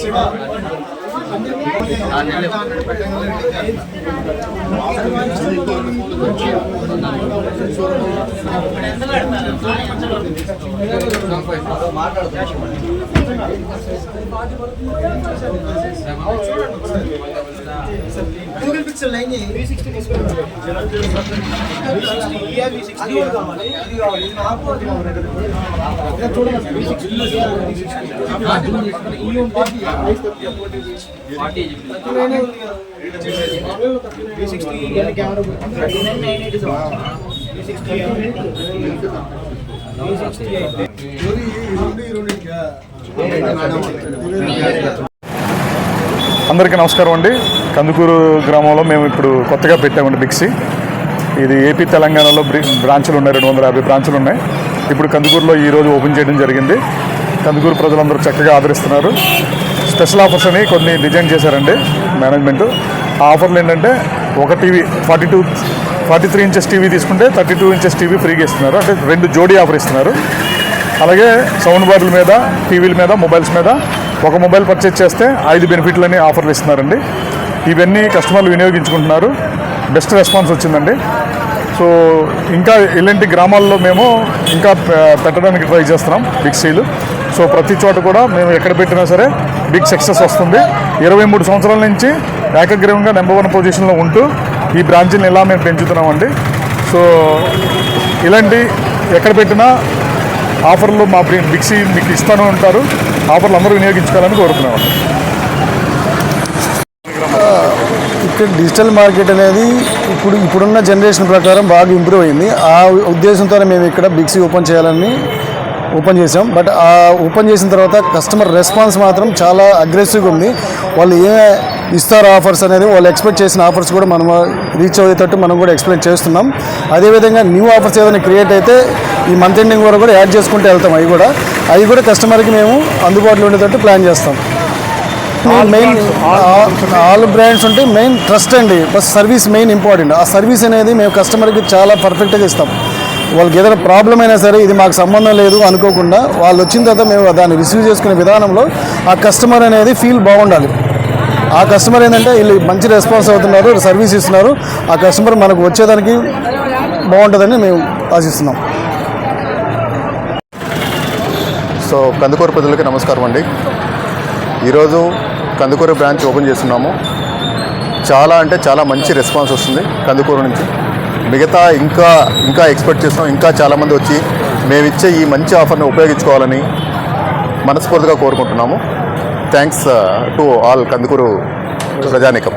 శివ పెట్టండి Google pixel line చూడండి అందరికీ నమస్కారం అండి. కందుకూరు గ్రామంలో మేము ఇప్పుడు కొత్తగా పెట్టామండి మిక్సీ ఇది ఏపీ తెలంగాణలో బ్రి- బ్రాంచులు ఉన్నాయి రెండు వందల యాభై బ్రాంచులు ఉన్నాయి. ఇప్పుడు కందుకూరులో ఈ రోజు ఓపెన్ చేయడం జరిగింది. కందుకూరు ప్రజలందరూ చక్కగా ఆదరిస్తున్నారు. స్పెషల్ ఆఫర్స్ అని కొన్ని డిజైన్ చేశారండి మేనేజ్మెంట్. ఆ ఆఫర్లు ఏంటంటే ఒక TV forty two forty three inches TV తీసుకుంటే థర్టీ టూ ఇంచెస్ టీవీ ఫ్రీగా ఇస్తున్నారు. అంటే రెండు జోడీ ఆఫర్ ఇస్తున్నారు. అలాగే సౌండ్ బార్ల మీద టీవీల మీద మొబైల్స్ మీద ఒక మొబైల్ పర్చేజ్ చేస్తే ఐదు బెనిఫిట్లని ఆఫర్లు ఇస్తున్నారండి. ఇవన్నీ కస్టమర్లు వినియోగించుకుంటున్నారు. బెస్ట్ రెస్పాన్స్ వచ్చిందండి. సో ఇంకా ఇలాంటి గ్రామాల్లో మేము ఇంకా పెట్టడానికి ట్రై చేస్తున్నాం బిగ్ సీలు. సో ప్రతి చోట కూడా మేము ఎక్కడ పెట్టినా సరే బిగ్ సక్సెస్ వస్తుంది. ఇరవై మూడు సంవత్సరాల నుంచి ఏకగ్రీవంగా నెంబర్ వన్ పొజిషన్లో ఉంటూ ఈ బ్రాంచ్ని ఎలా మేము పెంచుతున్నామండి? సో ఇలాంటి ఎక్కడ పెట్టినా ఆఫర్లు మా బిక్సీ మీకు ఇస్తాను ఉంటారు ఆఫర్లు అందరూ వినియోగించుకోవాలని కోరుతున్నాం ఇక్కడ డిజిటల్ మార్కెట్ అనేది ఇప్పుడు ఇప్పుడున్న జనరేషన్ ప్రకారం బాగా ఇంప్రూవ్ అయింది. ఆ ఉద్దేశంతోనే మేము ఇక్కడ బిక్సీ ఓపెన్ చేయాలని ఓపెన్ చేసాం బట్ ఆ ఓపెన్ చేసిన తర్వాత కస్టమర్ రెస్పాన్స్ మాత్రం చాలా అగ్రెసివ్గా ఉంది. వాళ్ళు ఏ ఇస్తారు ఆఫర్స్ అనేది వాళ్ళు ఎక్స్పెక్ట్ చేసిన ఆఫర్స్ కూడా మనం రీచ్ అయ్యేటట్టు మనం కూడా ఎక్స్ప్లెయిన్ చేస్తున్నాం. అదేవిధంగా న్యూ ఆఫర్స్ ఏదైనా క్రియేట్ అయితే ఈ మంత్ ఎండింగ్ వరకు కూడా యాడ్ చేసుకుంటూ వెళ్తాం అవి కూడా. అవి కూడా కస్టమర్కి మేము అందుబాటులో ఉండేటట్టు ప్లాన్ చేస్తాం. మెయిన్ ఆల్ బ్రాండ్స్ ఉంటే మెయిన్ ట్రస్ట్ అండి. ఫస్ట్ సర్వీస్ మెయిన్ ఇంపార్టెంట్ ఆ సర్వీస్ అనేది మేము కస్టమర్కి చాలా పర్ఫెక్ట్గా ఇస్తాం. వాళ్ళకి ఏదైనా ప్రాబ్లం అయినా సరే ఇది మాకు సంబంధం లేదు అనుకోకుండా వాళ్ళు వచ్చిన తర్వాత మేము దాన్ని రిసీవ్ చేసుకునే విధానంలో ఆ కస్టమర్ అనేది ఫీల్ బాగుండాలి. ఆ కస్టమర్ ఏంటంటే వీళ్ళు మంచి రెస్పాన్స్ అవుతున్నారు సర్వీస్ ఇస్తున్నారు. ఆ కస్టమర్ మనకు వచ్చేదానికి బాగుంటుందని మేము ఆశిస్తున్నాం. సో కందుకూరు ప్రజలకి నమస్కారం అండి. ఈరోజు కందుకూరు బ్రాంచ్ ఓపెన్ చేస్తున్నాము. చాలా అంటే చాలా మంచి రెస్పాన్స్ వస్తుంది కందుకూరు నుంచి. మిగతా ఇంకా ఇంకా ఎక్స్పెక్ట్ చేస్తున్నాం. ఇంకా చాలామంది వచ్చి మేమిచ్చే ఈ మంచి ఆఫర్ని ఉపయోగించుకోవాలని మనస్ఫూర్తిగా కోరుకుంటున్నాము. థ్యాంక్స్ టు ఆల్ కందుకూరు ప్రజానికం